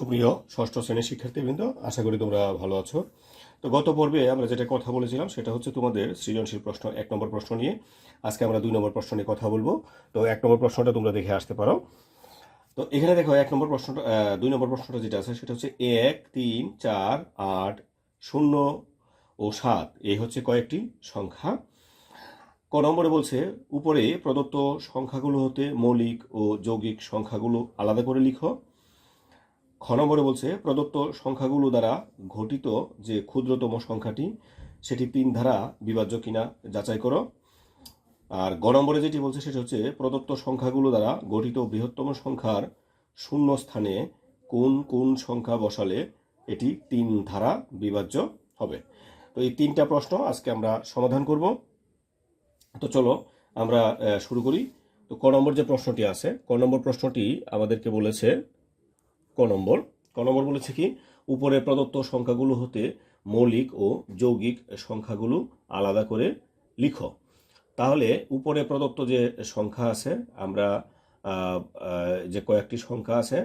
সুপ্রিয় ষষ্ঠ শ্রেণির শিক্ষার্থীবৃন্দ, আশা করি তোমরা ভালো আছো। তো গত পর্বে আমরা যেটা কথা বলেছিলাম, সেটা হচ্ছে তোমাদের সৃজনশীল প্রশ্ন, এক নম্বর প্রশ্ন নিয়ে। আজকে আমরা দুই নম্বর প্রশ্ন নিয়ে কথা বলব। তো এক নম্বর প্রশ্নটা তোমরা দেখে আসতে পারো। তো এখানে দেখো, এক নম্বর প্রশ্নটা দুই নম্বর প্রশ্নটা যেটা আছে, সেটা হচ্ছে এক, তিন, চার, আট, শূন্য ও সাত। এই হচ্ছে কয়েকটি সংখ্যা। ক নম্বরে বলছে, উপরে প্রদত্ত সংখ্যাগুলো হতে মৌলিক ও যৌগিক সংখ্যাগুলো আলাদা করে লিখো। খ বলছে, প্রদত্ত সংখ্যাগুলো দ্বারা ঘটিত যে ক্ষুদ্রতম সংখ্যাটি, সেটি তিন ধারা বিভাজ্য কিনা যাচাই করো। আর গ যেটি বলছে, সেটা হচ্ছে, প্রদত্ত সংখ্যাগুলো দ্বারা গঠিত বৃহত্তম সংখ্যার শূন্য স্থানে কোন কোন সংখ্যা বসালে এটি তিন ধারা বিভাজ্য হবে। তো এই তিনটা প্রশ্ন আজকে আমরা সমাধান করব। তো চলো আমরা শুরু করি। তো ক নম্বর যে প্রশ্নটি আছে, ক নম্বর প্রশ্নটি আমাদেরকে বলেছে ক নম্বর। ক নম্বর বলেছে কি, উপরে প্রদত্ত সংখ্যাগুলো হতে মৌলিক ও যৌগিক সংখ্যাগুলো আলাদা করে লিখো। তাহলে উপরে প্রদত্ত যে সংখ্যা আছে, আমরা যে কয়েকটি সংখ্যা আছে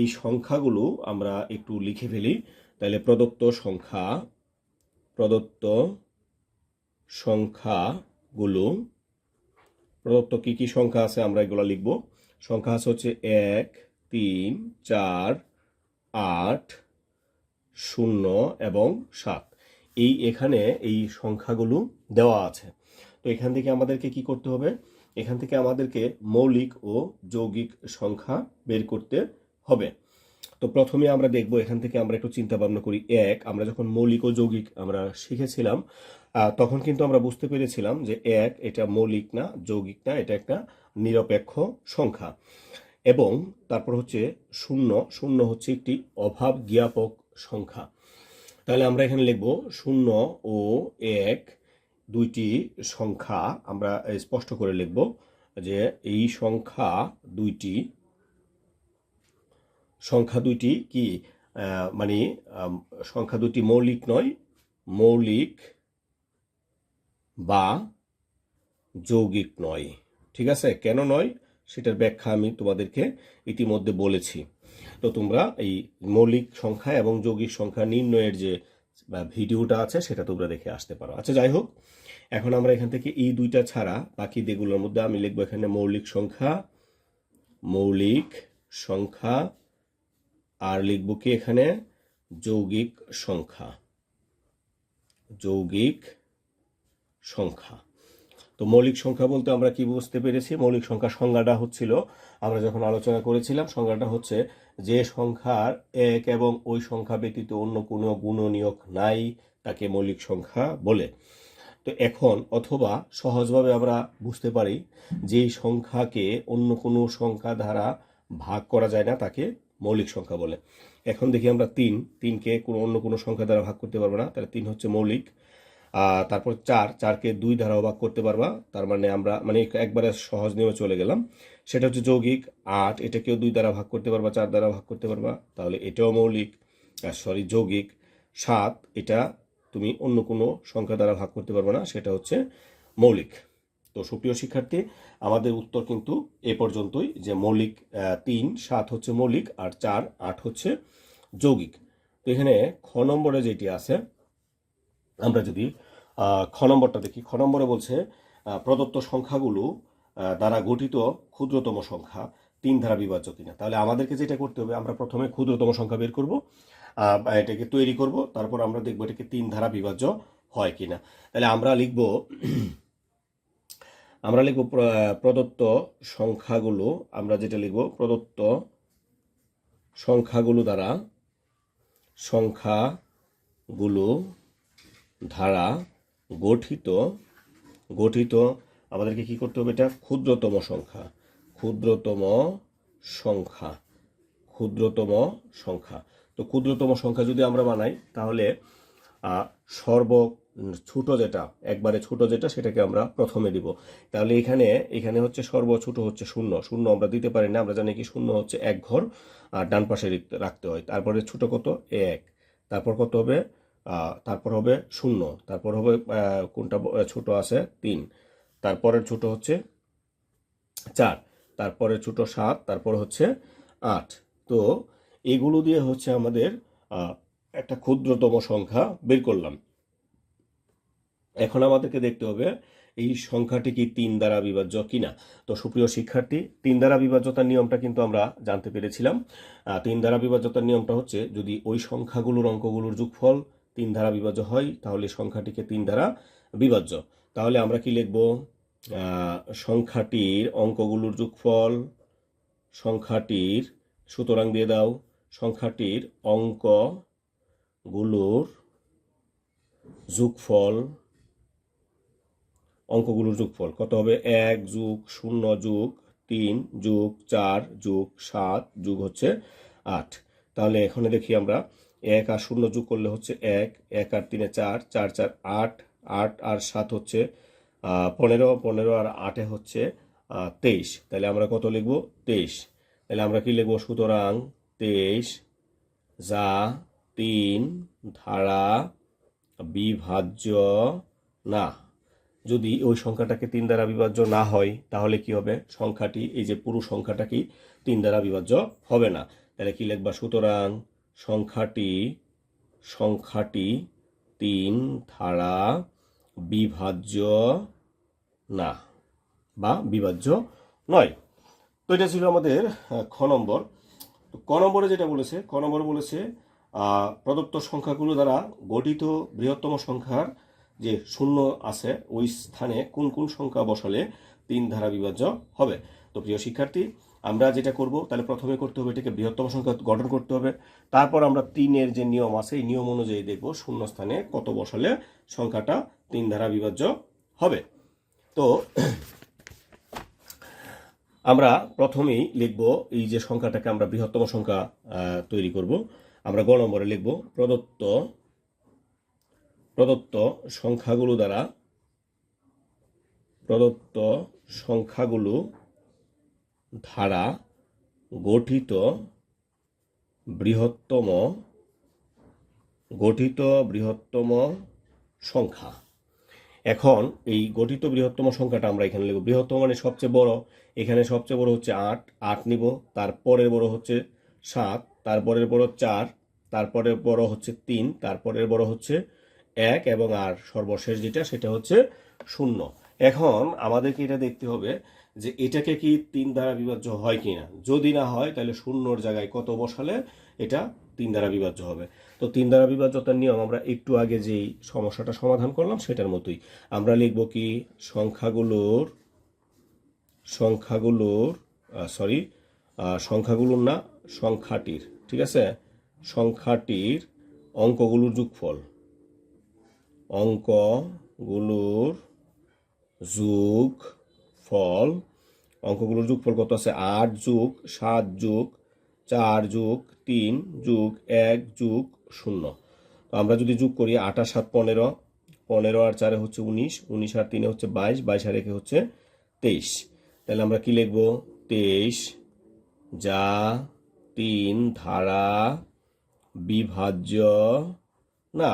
এই সংখ্যাগুলো আমরা একটু লিখে ফেলি। তাহলে প্রদত্ত সংখ্যা, প্রদত্ত সংখ্যাগুলো, প্রদত্ত কি কি সংখ্যা আছে আমরা এগুলো লিখব। সংখ্যা আছে হচ্ছে এক তিন, চার, আট, শূন্য এবং সাত। এই এখানে এই সংখ্যাগুলো দেওয়া আছে। তো এখান থেকে আমাদেরকে কি করতে হবে? এখান থেকে আমাদেরকে মৌলিক ও যৌগিক সংখ্যা বের করতে হবে। তো প্রথমে আমরা দেখব, এখান থেকে আমরা একটু চিন্তা ভাবনা করি। এক, আমরা যখন মৌলিক ও যৌগিক আমরা শিখেছিলাম তখন কিন্তু আমরা বুঝতে পেরেছিলাম যে এক এটা মৌলিক না, যৌগিক না, এটা একটা নিরপেক্ষ সংখ্যা। এবং তারপর হচ্ছে শূন্য শূন্য হচ্ছে একটি অভাব জ্ঞাপক সংখ্যা। তাহলে আমরা এখানে লিখব শূন্য ও এক দুইটি সংখ্যা। আমরা স্পষ্ট করে লিখব যে এই সংখ্যা দুইটি সংখ্যা দুইটি কি? মানে সংখ্যা দুটি মৌলিক নয়, মৌলিক বা যৌগিক নয়। ঠিক আছে? কেন নয়? সেটার ব্যাখ্যা আমি তোমাদেরকে ইতিমধ্যে বলেছি। তো তোমরা এই মৌলিক সংখ্যা এবং যৌগিক সংখ্যা নির্ণয়ের যে ভিডিওটা আছে, সেটা তোমরা দেখে আসতে পারো। আচ্ছা যাই হোক, এখন আমরা এখান থেকে এই দুইটা ছাড়া বাকি যেগুলোর মধ্যে আমি লিখব এখানে মৌলিক সংখ্যা মৌলিক সংখ্যা, আর লিখব কি এখানে যৌগিক সংখ্যা। যৌগিক সংখ্যা। তো মৌলিক সংখ্যা বলতে আমরা কি বুঝতে পেরেছি? মৌলিক সংখ্যা সংজ্ঞাটা হচ্ছিল, আমরা যখন আলোচনা করেছিলাম, সংজ্ঞাটা হচ্ছে যে সংখ্যার এক এবং ওই সংখ্যা ব্যতীত অন্য কোনো গুণনীয়ক নাই তাকে মৌলিক সংখ্যা বলে। তো এখন অথবা সহজভাবে আমরা বুঝতে পারি যেই সংখ্যাকে অন্য কোনো সংখ্যা দ্বারা ভাগ করা যায় না, তাকে মৌলিক সংখ্যা বলে। এখন দেখি আমরা তিন, তিনকে কোনো অন্য কোনো সংখ্যা দ্বারা ভাগ করতে পারব না, তাহলে তিন হচ্ছে মৌলিক। তারপর চার, চারকে দুই দ্বারাও ভাগ করতে পারবা। তার মানে আমরা মানে একবারে সহজ নিয়মে চলে গেলাম। সেটা হচ্ছে যৌগিক। আট, এটাকেও দুই দ্বারা ভাগ করতে পারবা, চার দ্বারা ভাগ করতে পারবা। তাহলে এটাও মৌলিক। সরি যৌগিক। সাত, এটা তুমি অন্য কোনো সংখ্যা দ্বারা ভাগ করতে পারবে না, সেটা হচ্ছে মৌলিক। তো সুপ্রিয় শিক্ষার্থী, আমাদের উত্তর কিন্তু এ পর্যন্তই যে মৌলিক তিন, সাত হচ্ছে মৌলিক আর চার, আট হচ্ছে যৌগিক। তো এখানে খ নম্বরে যেটি আছে আমরা যদি খ নম্বরটা দেখি, খ নম্বরে বলছে প্রদত্ত সংখ্যাগুলো দ্বারা গঠিত ক্ষুদ্রতম সংখ্যা তিন ধারা বিভাজ্য কিনা। তাহলে আমাদেরকে যেটা করতে হবে, আমরা প্রথমে ক্ষুদ্রতম সংখ্যা বের করব এটাকে তৈরি করব, তারপর আমরা দেখব এটাকে তিন ধারা বিভাজ্য হয় কিনা। তাহলে আমরা লিখব আমরা লিখব প্রদত্ত সংখ্যাগুলো, আমরা যেটা লিখব, প্রদত্ত সংখ্যাগুলো দ্বারা সংখ্যাগুলো ধারা গঠিত গঠিত আমাদেরকে কি করতে হবে এটা? ক্ষুদ্রতম সংখ্যা ক্ষুদ্রতম সংখ্যা ক্ষুদ্রতম সংখ্যা। তো ক্ষুদ্রতম সংখ্যা যদি আমরা বানাই, তাহলে সর্ব ছোট যেটা, একবারে ছোট যেটা, সেটাকে আমরা প্রথমে দিব। তাহলে এখানে এখানে হচ্ছে সর্ব ছোট হচ্ছে শূন্য। শূন্য আমরা দিতে পারি না, আমরা জানি কি শূন্য হচ্ছে এক ঘর, আর ডান পাশে রাখতে হয়। তারপরে ছোট কত? এক। তারপর কত হবে? তারপর হবে শূন্য, তারপর হবে কোনটা ছোট আছে? তিন। তারপরের ছোট হচ্ছে চার। তারপরে ছোট সাত, তারপর হচ্ছে আট। তো এগুলো দিয়ে হচ্ছে আমাদের একটা ক্ষুদ্রতম সংখ্যা বের করলাম। এখন আমাদেরকে দেখতে হবে, এই সংখ্যাটি কি তিন দ্বারা বিভাজ্য কিনা? তো সুপ্রিয় শিক্ষার্থী, তিন দ্বারা বিভাজ্যতার নিয়মটা কিন্তু আমরা জানতে পেরেছিলাম। তিন দ্বারা বিভাজ্যতার নিয়মটা হচ্ছে, যদি ওই সংখ্যাগুলোর অঙ্কগুলোর যোগফল তিন দ্বারা বিভাজ্য হয়, তাহলে সংখ্যাটিকে তিন দ্বারা বিভাজ্য। তাহলে আমরা কি লিখব? সংখ্যাটির অঙ্কগুলোর যোগফল, সংখ্যাটির সুতরাং দিয়ে দাও, সংখ্যাটির অঙ্কগুলোর যোগফল অঙ্কগুলোর যোগফল কত হবে? এক যোগ শূন্য যোগ তিন যোগ চার যোগ সাত যোগ হচ্ছে আট। তাহলে এখানে দেখি আমরা এক আর শূন্য যোগ করলে হচ্ছে এক এক আর তিনে চার চার চার, আট আট আর সাত হচ্ছে পনেরো পনেরো আর আটে হচ্ছে তেইশ। তাহলে আমরা কত লিখব? তেইশ। তাহলে আমরা কি লিখব সুতরাং তেইশ যা তিন ধারা বিভাজ্য না। যদি ওই সংখ্যাটাকে তিন দ্বারা বিভাজ্য না হয়, তাহলে কি হবে? সংখ্যাটি, এই যে পুরো সংখ্যাটা কি তিন দ্বারা বিভাজ্য হবে না। তাহলে কি লিখবা? সুতরাং সংখ্যাটি সংখ্যাটি তিন ধারা বিভাজ্য না, বা বিভাজ্য নয়। তো এটা ছিল আমাদের খ নম্বর। তো ক নম্বরে যেটা বলেছে ক নম্বরে বলেছে প্রদত্ত সংখ্যাগুলো দ্বারা গঠিত বৃহত্তম সংখ্যার যে শূন্য আছে, ওই স্থানে কোন কোন সংখ্যা বসালে তিন ধারা বিভাজ্য হবে। তো প্রিয় শিক্ষার্থী আমরা যেটা করব, তাহলে প্রথমে করতে হবে এটাকে বৃহত্তম সংখ্যা গঠন করতে হবে। তারপর আমরা তিনের যে নিয়ম আছে, এই নিয়ম অনুযায়ী দেখব শূন্য স্থানে কত বসালে সংখ্যাটা তিন ধারা বিভাজ্য হবে। তো আমরা প্রথমেই লিখব এই যে সংখ্যাটাকে আমরা বৃহত্তম সংখ্যা তৈরি করব। আমরা গ নম্বরে লিখব প্রদত্ত প্রদত্ত সংখ্যাগুলো দ্বারা, প্রদত্ত সংখ্যাগুলো ধারা গঠিত বৃহত্তম গঠিত বৃহত্তম সংখ্যা। এখন এই গঠিত বৃহত্তম সংখ্যাটা আমরা এখানে লিখব। বৃহত্তম মানে সবচেয়ে বড়। এখানে সবচেয়ে বড় হচ্ছে আট আট নিব। তারপরের বড় হচ্ছে সাত, তারপরের বড় চার, তারপরের বড় হচ্ছে তিন, তারপরের বড় হচ্ছে এক এবং আর সর্বশেষ যেটা, সেটা হচ্ছে শূন্য। এখন আমাদেরকে এটা দেখতে হবে যে এটাকে কি তিন দ্বারা বিভাজ্য হয় কি না যদি না হয়, তাহলে শূন্যর জায়গায় কত বসালে এটা তিন দ্বারা বিভাজ্য হবে। তো তিন দ্বারা বিভাজ্যতার নিয়ম আমরা একটু আগে যেই সমস্যাটা সমাধান করলাম, সেটার মতোই। আমরা লিখব কি? সংখ্যাগুলোর সংখ্যাগুলোর সরি সংখ্যাগুলোর না, সংখ্যাটির, ঠিক আছে? সংখ্যাটির অঙ্কগুলোর যোগফল। অঙ্কগুলোর যোগ ফল, অঙ্কগুলোর যোগফল কত আছে? আট যোগ সাত যোগ চার যোগ তিন যোগ এক যোগ শূন্য। তো আমরা যদি যোগ করি আট আর সাত পনেরো পনেরো আর চারে হচ্ছে উনিশ উনিশ আর তিনে হচ্ছে বাইশ বাইশ আর একে হচ্ছে তেইশ। তাহলে আমরা কি লিখব? তেইশ যা তিন ধারা বিভাজ্য, না,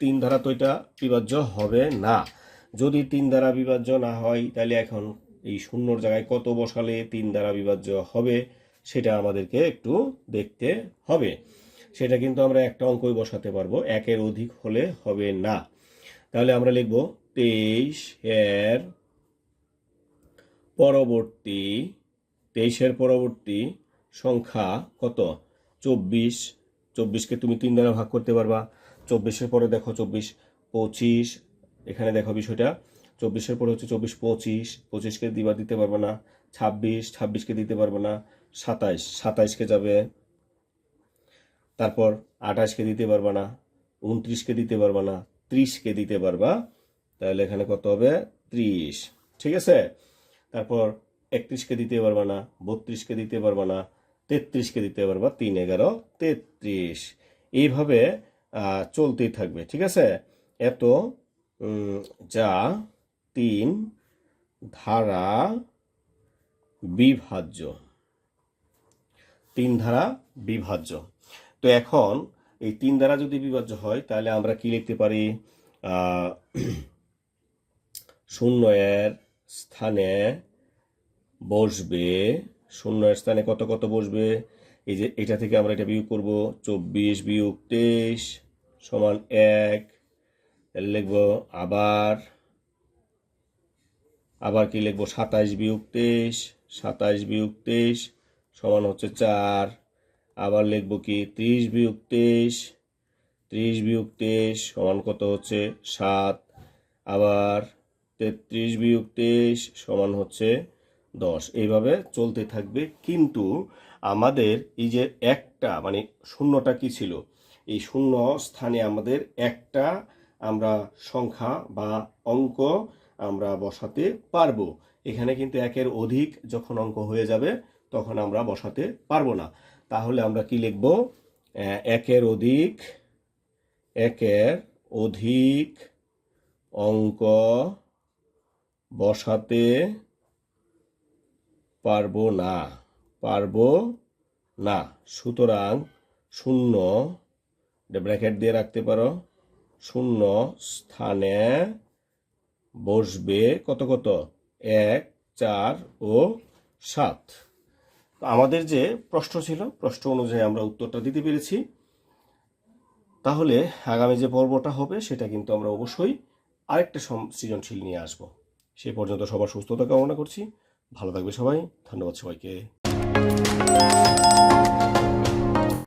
তিন ধারা তো এটা বিভাজ্য হবে না। যদি তিন দ্বারা বিভাজ্য না হয়, তাহলে এখন এই শূন্যর জায়গায় কত বসালে তিন দ্বারা বিভাজ্য হবে, সেটা আমাদেরকে একটু দেখতে হবে। সেটা কিন্তু আমরা একটা অঙ্কই বসাতে পারব, একের অধিক হলে হবে না। তাহলে আমরা লিখব তেইশ এর পরবর্তী তেইশের পরবর্তী সংখ্যা কত? চব্বিশ। চব্বিশকে তুমি তিন দ্বারা ভাগ করতে পারবা। চব্বিশের পরে দেখো চব্বিশ, পঁচিশ এখানে দেখো বিষয়টা। চব্বিশের পরে হচ্ছে চব্বিশ পঁচিশ, পঁচিশকে দিবা দিতে পারবে না। ছাব্বিশ, ছাব্বিশকে দিতে পারবে না। সাতাইশ, সাতাইশকে যাবে। তারপর আঠাশকে দিতে পারবা না। উনত্রিশকে দিতে পারবা না। ত্রিশকে দিতে পারবা। তাহলে এখানে কত হবে? ত্রিশ। ঠিক আছে? তারপর একত্রিশকে দিতে পারবা না। বত্রিশকে দিতে পারবা না। তেত্রিশকে দিতে পারবা। তিন, এগারো, তেত্রিশ। এইভাবে চলতেই থাকবে। ঠিক আছে? এত যা তিন ধারা বিভাজ্য। তিন ধারা বিভাজ্য। তো এখন এই তিন দ্বারা যদি বিভাজ্য হয়, তাহলে আমরা কি লিখতে পারি? শূন্য এর স্থানে বসবে। শূন্য এর স্থানে কত কত বসবে? এই যে এটা থেকে আমরা এটা বিয়োগ করব। চব্বিশ বিয়োগ তেইশ সমান এক তাহলে লিখব আবার আবার কি লিখব? সাতাইশ বিয়োগ তেইশ, সাতাইশ বিয়োগ তেইশ সমান হচ্ছে চার। আবার লিখব কি? ত্রিশ বিয়োগ তেইশ, ত্রিশ বিয়োগ তেইশ সমান কত হচ্ছে সাত। আবার তেত্রিশ বিয়োগ তেইশ সমান হচ্ছে দশ। এইভাবে চলতে থাকবে। কিন্তু আমাদের এই যে একটা মানে শূন্যটা কি ছিল? এই শূন্য স্থানে আমাদের একটা আমরা সংখ্যা বা অঙ্ক আমরা বসাতে পারব। এখানে কিন্তু একের অধিক যখন অঙ্ক হয়ে যাবে, তখন আমরা বসাতে পারব না। তাহলে আমরা কি লিখব? একের অধিক একের অধিক অঙ্ক বসাতে পারব না পারব না। সুতরাং শূন্য ব্র্যাকেট দিয়ে রাখতে পারো। শূন্য স্থানে বসবে কত কত? এক, চার ও সাত। আমাদের যে প্রশ্ন ছিল, প্রশ্ন অনুযায়ী আমরা উত্তরটা দিতে পেরেছি। তাহলে আগামী যে পর্বটা হবে, সেটা কিন্তু আমরা অবশ্যই আরেকটা সৃজনশীল নিয়ে আসব। সে পর্যন্ত সবার সুস্থতা কামনা করছি। ভালো থাকবে সবাই। ধন্যবাদ সবাইকে।